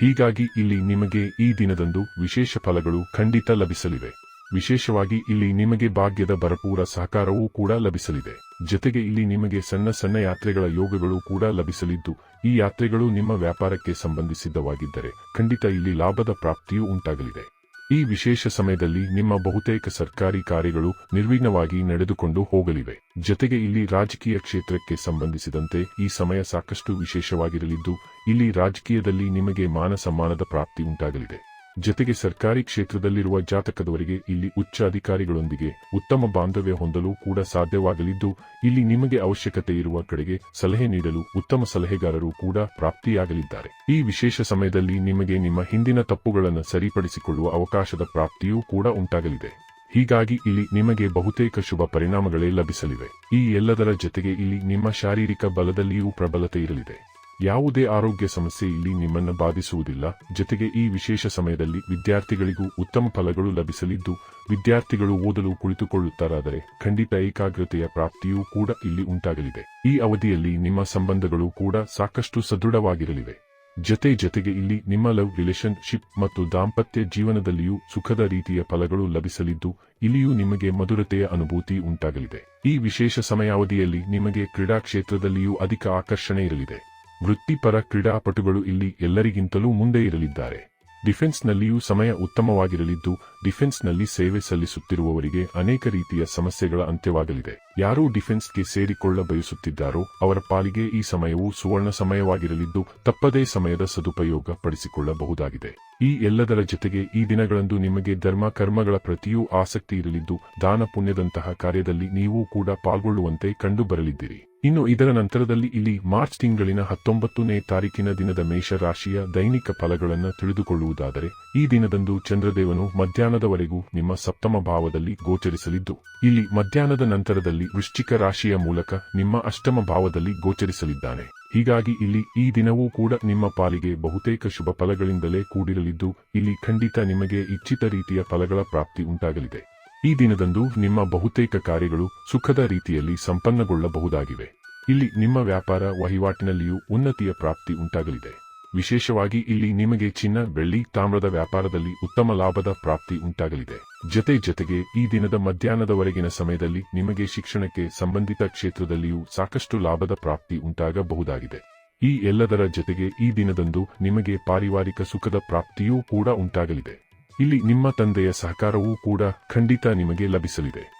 ಹೀಗಾಗಿ ಇಲ್ಲಿ ನಿಮಗೆ ಈ ದಿನದಂದು ವಿಶೇಷ ಫಲಗಳು ಖಂಡಿತ ಲಭಿಸಲಿವೆ. ವಿಶೇಷವಾಗಿ ಇಲ್ಲಿ ನಿಮಗೆ ಭಾಗ್ಯದ ಭರಪೂರ ಸಹಕಾರವೂ ಕೂಡ ಲಭಿಸಲಿದೆ. ಜೊತೆಗೆ ಇಲ್ಲಿ ನಿಮಗೆ ಸಣ್ಣ ಸಣ್ಣ ಯಾತ್ರೆಗಳ ಯೋಗಗಳು ಕೂಡ ಲಭಿಸಲಿದ್ದು, ಈ ಯಾತ್ರೆಗಳು ನಿಮ್ಮ ವ್ಯಾಪಾರಕ್ಕೆ ಸಂಬಂಧಿಸಿದ್ದವಾಗಿದ್ದರೆ ಖಂಡಿತ ಇಲ್ಲಿ ಲಾಭದ ಪ್ರಾಪ್ತಿಯೂ ಉಂಟಾಗಲಿದೆ. ಈ ವಿಶೇಷ ಸಮಯದಲ್ಲಿ ನಿಮ್ಮ ಬಹುತೇಕ ಸರ್ಕಾರಿ ಕಾರ್ಯಗಳು ನಿರ್ವಿಘ್ನವಾಗಿ ನಡೆದುಕೊಂಡು ಹೋಗಲಿವೆ. ಜತೆಗೆ ಇಲ್ಲಿ ರಾಜಕೀಯ ಕ್ಷೇತ್ರಕ್ಕೆ ಸಂಬಂಧಿಸಿದಂತೆ ಈ ಸಮಯ ಸಾಕಷ್ಟು ವಿಶೇಷವಾಗಿರಲಿದ್ದು, ಇಲ್ಲಿ ರಾಜಕೀಯದಲ್ಲಿ ನಿಮಗೆ ಮಾನ ಸಮ್ಮಾನದ ಪ್ರಾಪ್ತಿ ಉಂಟಾಗಲಿದೆ. ಜೊತೆಗೆ ಸರ್ಕಾರಿ ಕ್ಷೇತ್ರದಲ್ಲಿರುವ ಜಾತಕದವರಿಗೆ ಇಲ್ಲಿ ಉಚ್ಚ ಅಧಿಕಾರಿಗಳೊಂದಿಗೆ ಉತ್ತಮ ಬಾಂಧವ್ಯ ಹೊಂದಲು ಕೂಡ ಸಾಧ್ಯವಾಗಲಿದ್ದು, ಇಲ್ಲಿ ನಿಮಗೆ ಅವಶ್ಯಕತೆ ಇರುವ ಕಡೆಗೆ ಸಲಹೆ ನೀಡಲು ಉತ್ತಮ ಸಲಹೆಗಾರರು ಕೂಡ ಪ್ರಾಪ್ತಿಯಾಗಲಿದ್ದಾರೆ. ಈ ವಿಶೇಷ ಸಮಯದಲ್ಲಿ ನಿಮಗೆ ನಿಮ್ಮ ಹಿಂದಿನ ತಪ್ಪುಗಳನ್ನು ಸರಿಪಡಿಸಿಕೊಳ್ಳುವ ಅವಕಾಶದ ಪ್ರಾಪ್ತಿಯೂ ಕೂಡ ಉಂಟಾಗಲಿದೆ. ಹೀಗಾಗಿ ಇಲ್ಲಿ ನಿಮಗೆ ಬಹುತೇಕ ಶುಭ ಪರಿಣಾಮಗಳೇ ಲಭಿಸಲಿವೆ. ಈ ಎಲ್ಲದರ ಜೊತೆಗೆ ಇಲ್ಲಿ ನಿಮ್ಮ ಶಾರೀರಿಕ ಬಲದಲ್ಲಿಯೂ ಪ್ರಬಲತೆ ಇರಲಿದೆ. ಯಾವುದೇ ಆರೋಗ್ಯ ಸಮಸ್ಯೆ ಇಲ್ಲಿ ನಿಮ್ಮನ್ನು ಬಾಧಿಸುವುದಿಲ್ಲ. ಜೊತೆಗೆ ಈ ವಿಶೇಷ ಸಮಯದಲ್ಲಿ ವಿದ್ಯಾರ್ಥಿಗಳಿಗೂ ಉತ್ತಮ ಫಲಗಳು ಲಭಿಸಲಿದ್ದು, ವಿದ್ಯಾರ್ಥಿಗಳು ಓದಲು ಕುಳಿತುಕೊಳ್ಳುತ್ತಾರಾದರೆ ಖಂಡಿತ ಏಕಾಗ್ರತೆಯ ಪ್ರಾಪ್ತಿಯೂ ಕೂಡ ಇಲ್ಲಿ ಉಂಟಾಗಲಿದೆ. ಈ ಅವಧಿಯಲ್ಲಿ ನಿಮ್ಮ ಸಂಬಂಧಗಳು ಕೂಡ ಸಾಕಷ್ಟು ಸದೃಢವಾಗಿರಲಿವೆ. ಜೊತೆ ಜೊತೆಗೆ ಇಲ್ಲಿ ನಿಮ್ಮ ಲವ್ ರಿಲೇಶನ್ಶಿಪ್ ಮತ್ತು ದಾಂಪತ್ಯ ಜೀವನದಲ್ಲಿಯೂ ಸುಖದ ರೀತಿಯ ಫಲಗಳು ಲಭಿಸಲಿದ್ದು, ಇಲ್ಲಿಯೂ ನಿಮಗೆ ಮಧುರತೆಯ ಅನುಭೂತಿ ಉಂಟಾಗಲಿದೆ. ಈ ವಿಶೇಷ ಸಮಯಾವಧಿಯಲ್ಲಿ ನಿಮಗೆ ಕ್ರೀಡಾ ಕ್ಷೇತ್ರದಲ್ಲಿಯೂ ಅಧಿಕ ಆಕರ್ಷಣೆ ಇರಲಿದೆ. ವೃತ್ತಿಪರ ಕ್ರೀಡಾಪಟುಗಳು ಇಲ್ಲಿ ಎಲ್ಲರಿಗಿಂತಲೂ ಮುಂದೆ ಇರಲಿದ್ದಾರೆ. ಡಿಫೆನ್ಸ್ನಲ್ಲಿಯೂ ಸಮಯ ಉತ್ತಮವಾಗಿರಲಿದ್ದು, ಡಿಫೆನ್ಸ್ನಲ್ಲಿ ಸೇವೆ ಸಲ್ಲಿಸುತ್ತಿರುವವರಿಗೆ ಅನೇಕ ರೀತಿಯ ಸಮಸ್ಯೆಗಳ ಅಂತ್ಯವಾಗಲಿದೆ. ಯಾರೂ ಡಿಫೆನ್ಸ್ಗೆ ಸೇರಿಕೊಳ್ಳ ಬಯಸುತ್ತಿದ್ದಾರೋ, ಅವರ ಪಾಲಿಗೆ ಈ ಸಮಯವು ಸುವರ್ಣ ಸಮಯವಾಗಿರಲಿದ್ದು, ತಪ್ಪದೇ ಸಮಯದ ಸದುಪಯೋಗ ಪಡಿಸಿಕೊಳ್ಳಬಹುದಾಗಿದೆ. ಈ ಎಲ್ಲದರ ಜೊತೆಗೆ ಈ ದಿನಗಳಂದು ನಿಮಗೆ ಧರ್ಮ ಕರ್ಮಗಳ ಪ್ರತಿಯೂ ಆಸಕ್ತಿ ಇರಲಿದ್ದು, ದಾನ ಪುಣ್ಯದಂತಹ ಕಾರ್ಯದಲ್ಲಿ ನೀವು ಕೂಡ ಪಾಲ್ಗೊಳ್ಳುವಂತೆ ಕಂಡುಬರಲಿದ್ದೀರಿ. ಇನ್ನು ಇದರ ನಂತರದಲ್ಲಿ ಇಲ್ಲಿ ಮಾರ್ಚ್ ತಿಂಗಳಿನ ಹತ್ತೊಂಬತ್ತನೇ ತಾರೀಕಿನ ದಿನದ ಮೇಷರಾಶಿಯ ದೈನಿಕ ಫಲಗಳನ್ನು ತಿಳಿದುಕೊಳ್ಳುವುದಾದರೆ, ಈ ದಿನದಂದು ಚಂದ್ರದೇವನು ಮಧ್ಯಾಹ್ನದವರೆಗೂ ನಿಮ್ಮ ಸಪ್ತಮ ಭಾವದಲ್ಲಿ ಗೋಚರಿಸಲಿದ್ದು, ಇಲ್ಲಿ ಮಧ್ಯಾಹ್ನದ ನಂತರದಲ್ಲಿ ವೃಶ್ಚಿಕ ರಾಶಿಯ ಮೂಲಕ ನಿಮ್ಮ ಅಷ್ಟಮ ಭಾವದಲ್ಲಿ ಗೋಚರಿಸಲಿದ್ದಾನೆ. ಹೀಗಾಗಿ ಇಲ್ಲಿ ಈ ದಿನವೂ ಕೂಡ ನಿಮ್ಮ ಪಾಲಿಗೆ ಬಹುತೇಕ ಶುಭ ಫಲಗಳಿಂದಲೇ ಕೂಡಿರಲಿದ್ದು, ಇಲ್ಲಿ ಖಂಡಿತ ನಿಮಗೆ ಇಚ್ಛಿತ ರೀತಿಯ ಫಲಗಳ ಪ್ರಾಪ್ತಿ ಉಂಟಾಗಲಿದೆ. ಈ ದಿನದಂದು ನಿಮ್ಮ ಬಹುತೇಕ ಕಾರ್ಯಗಳು ಸುಖದ ರೀತಿಯಲ್ಲಿ ಸಂಪನ್ನಗೊಳ್ಳಬಹುದಾಗಿವೆ. ಇಲ್ಲಿ ನಿಮ್ಮ ವ್ಯಾಪಾರ ವಹಿವಾಟಿನಲ್ಲಿಯೂ ಉನ್ನತಿಯ ಪ್ರಾಪ್ತಿ ಉಂಟಾಗಲಿದೆ. ವಿಶೇಷವಾಗಿ ಇಲ್ಲಿ ನಿಮಗೆ ಚಿನ್ನ, ಬೆಳ್ಳಿ, ತಾಮ್ರದ ವ್ಯಾಪಾರದಲ್ಲಿ ಉತ್ತಮ ಲಾಭದ ಪ್ರಾಪ್ತಿ ಉಂಟಾಗಲಿದೆ. ಜೊತೆ ಜೊತೆಗೆ ಈ ದಿನದ ಮಧ್ಯಾಹ್ನದವರೆಗಿನ ಸಮಯದಲ್ಲಿ ನಿಮಗೆ ಶಿಕ್ಷಣಕ್ಕೆ ಸಂಬಂಧಿತ ಕ್ಷೇತ್ರದಲ್ಲಿಯೂ ಸಾಕಷ್ಟು ಲಾಭದ ಪ್ರಾಪ್ತಿ ಉಂಟಾಗಬಹುದಾಗಿದೆ. ಈ ಎಲ್ಲದರ ಜೊತೆಗೆ ಈ ದಿನದಂದು ನಿಮಗೆ ಪಾರಿವಾರಿಕ ಸುಖದ ಪ್ರಾಪ್ತಿಯೂ ಕೂಡ ಉಂಟಾಗಲಿದೆ. ಇಲ್ಲಿ ನಿಮ್ಮ ತಂದೆಯ ಸಹಕಾರವೂ ಕೂಡ ಖಂಡಿತ ನಿಮಗೆ ಲಭಿಸಲಿದೆ.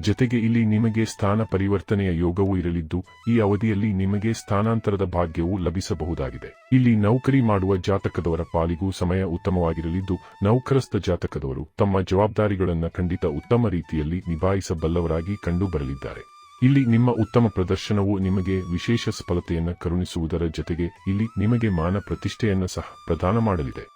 ಜೊತೆಗೆ ಇಲ್ಲಿ ನಿಮಗೆ ಸ್ಥಾನ ಪರಿವರ್ತನೆಯ ಯೋಗವೂ ಇರಲಿದ್ದು, ಈ ಅವಧಿಯಲ್ಲಿ ನಿಮಗೆ ಸ್ಥಾನಾಂತರದ ಭಾಗ್ಯವೂ ಲಭಿಸಬಹುದಾಗಿದೆ. ಇಲ್ಲಿ ನೌಕರಿ ಮಾಡುವ ಜಾತಕದವರ ಪಾಲಿಗೂ ಸಮಯ ಉತ್ತಮವಾಗಿರಲಿದ್ದು, ನೌಕರಸ್ಥ ಜಾತಕದವರು ತಮ್ಮ ಜವಾಬ್ದಾರಿಗಳನ್ನು ಖಂಡಿತ ಉತ್ತಮ ರೀತಿಯಲ್ಲಿ ನಿಭಾಯಿಸಬಲ್ಲವರಾಗಿ ಕಂಡುಬರಲಿದ್ದಾರೆ. ಇಲ್ಲಿ ನಿಮ್ಮ ಉತ್ತಮ ಪ್ರದರ್ಶನವು ನಿಮಗೆ ವಿಶೇಷ ಸಫಲತೆಯನ್ನು ಕರುಣಿಸುವುದರ ಜೊತೆಗೆ ಇಲ್ಲಿ ನಿಮಗೆ ಮಾನ ಪ್ರತಿಷ್ಠೆಯನ್ನು ಸಹ ಪ್ರದಾನ ಮಾಡಲಿದೆ.